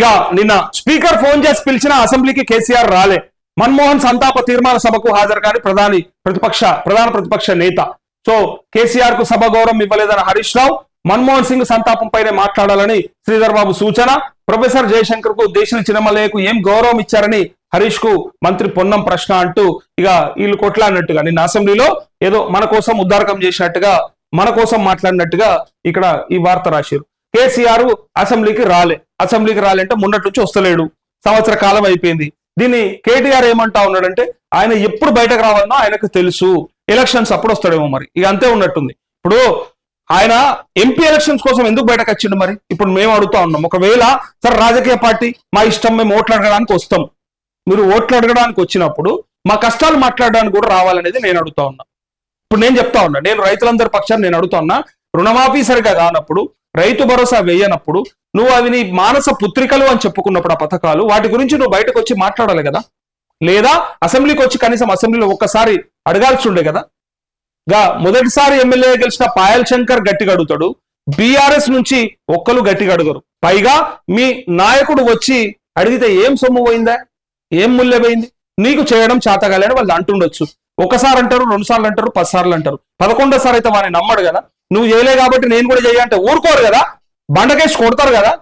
ఇక నిన్న speaker phone చేసి పిలిచిన అసెంబ్లీకి కేసీఆర్ రాలే. మన్మోహన్ సంతాప తీర్మాన సభకు హాజరు కాని ప్రధాని ప్రతిపక్ష ప్రధాన ప్రతిపక్ష నేత. సో కేసీఆర్కు సభ గౌరవం ఇవ్వలేదని హరీష్ రావు మన్మోహన్ సింగ్ సంతాపం పైనే మాట్లాడాలని శ్రీధర్ బాబు సూచన. ప్రొఫెసర్ జయశంకర్కు దేశం చిన్నమల్లయ్యకు ఏం గౌరవం ఇచ్చారని హరీష్కు మంత్రి పొన్నం ప్రశ్న అంటూ ఇక వీళ్ళు కొట్లాడినట్టుగా నిన్న అసెంబ్లీలో ఏదో మన కోసం ఉద్దారకం చేసినట్టుగా మన కోసం మాట్లాడినట్టుగా ఇక్కడ ఈ వార్త రాశారు. కేసీఆర్ అసెంబ్లీకి రాలే. అసెంబ్లీకి రాలంటే మొన్నటి నుంచి వస్తలేడు. సంవత్సర కాలం అయిపోయింది. దీన్ని కేటీఆర్ ఏమంటా ఉన్నాడంటే ఆయన ఎప్పుడు బయటకు రావాలన్నా ఆయనకు తెలుసు. ఎలక్షన్స్ అప్పుడు వస్తాడేమో మరి. ఇక అంతే ఉన్నట్టుంది. ఇప్పుడు ఆయన ఎంపీ ఎలక్షన్స్ కోసం ఎందుకు బయటకు వచ్చిండు మరి? ఇప్పుడు మేము అడుగుతా ఉన్నాం. ఒకవేళ సరే రాజకీయ పార్టీ మా ఇష్టం మేము ఓట్లు అడగడానికి వస్తాం. మీరు ఓట్లు అడగడానికి వచ్చినప్పుడు మా కష్టాలు మాట్లాడడానికి కూడా రావాలనేది నేను అడుగుతా ఉన్నా. ఇప్పుడు నేను చెప్తా ఉన్నా. నేను రైతులందరి పక్షాన్ని నేను అడుగుతా ఉన్నా రుణమాఫీ సరిగా కానప్పుడు రైతు భరోసా వేయనప్పుడు నువ్వు అవి నీ మానస పుత్రికలు అని చెప్పుకున్నప్పుడు ఆ పథకాలు వాటి గురించి నువ్వు బయటకు వచ్చి మాట్లాడాలి కదా? లేదా అసెంబ్లీకి వచ్చి కనీసం అసెంబ్లీలో ఒక్కసారి అడగాల్సి ఉండే కదా? గా మొదటిసారి ఎమ్మెల్యే గెలిచిన పాయల్ శంకర్ గట్టిగా అడుగుతాడు బీఆర్ఎస్ నుంచి ఒక్కరు గట్టిగా అడుగురు. పైగా మీ నాయకుడు వచ్చి అడిగితే ఏం సొమ్ము పోయిందా? ఏం ముల్లె పోయింది? నీకు చేయడం చేతగాలని వాళ్ళు అంటుండొచ్చు. ఒకసారి అంటారు రెండు సార్లు అంటారు పది సార్లు అంటారు పదకొండోసారి అయితే వారిని నమ్మడు కదా? నువ్వు చేయలే కాబట్టి నేను కూడా చేయంటే ఊరుకోరు కదా. బండకేసి కొడతారు కదా.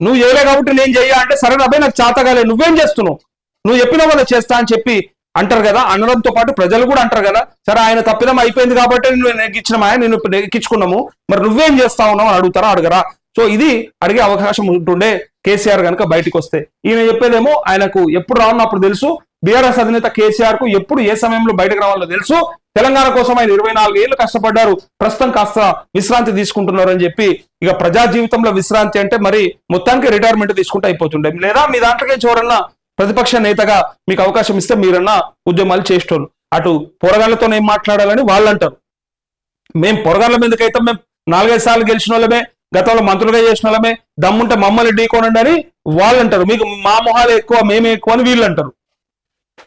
నువ్వు చేయలే కాబట్టి నేను చెయ్య అంటే సరే అబ్బాయి నాకు చేతగాలే నువ్వేం చేస్తున్నావు? నువ్వు చెప్పిన వాళ్ళు చేస్తా అని చెప్పి అంటారు కదా. అనడంతో పాటు ప్రజలు కూడా అంటారు కదా. సరే ఆయన తప్పిదం అయిపోయింది కాబట్టి నువ్వు నెగ్గించిన నేను నెగ్గించుకున్నాము. మరి నువ్వేం చేస్తా ఉన్నావు అని అడుగుతారా అడగరా? సో ఇది అడిగే అవకాశం ఉంటుండే కేసీఆర్ కనుక బయటికి వస్తే ఈయన చెప్పేదేమో ఆయనకు ఎప్పుడు రావాలన్నప్పుడు తెలుసు. బీఆర్ఎస్ అధినేత కేసీఆర్కు ఎప్పుడు ఏ సమయంలో బయటకు రావాలో తెలుసు. తెలంగాణ కోసం ఆయన ఇరవై నాలుగు ఏళ్ళు కష్టపడ్డారు. ప్రస్తుతం కాస్త విశ్రాంతి తీసుకుంటున్నారు అని చెప్పి ఇక ప్రజా జీవితంలో విశ్రాంతి అంటే మరి మొత్తానికి రిటైర్మెంట్ తీసుకుంటే అయిపోతుండే. లేదా మీ దాంట్లోకే చూడన్నా ప్రతిపక్ష నేతగా మీకు అవకాశం ఇస్తే మీరన్నా ఉద్యమాలు చేసేటోళ్ళు. అటు పోరగాళ్ళతో ఏం మాట్లాడాలని వాళ్ళు అంటారు. మేము పొరగాళ్ళ మీదకైతే మేము నాలుగైదు సార్లు గెలిచిన వాళ్ళమే గతంలో మంత్రులుగా చేసిన వాళ్ళమే దమ్ముంటే మమ్మల్ని ఢీకోనండి అని వాళ్ళు అంటారు. మీకు మా మొహాలు ఎక్కువ మేమే ఎక్కువ అని వీళ్ళు అంటారు.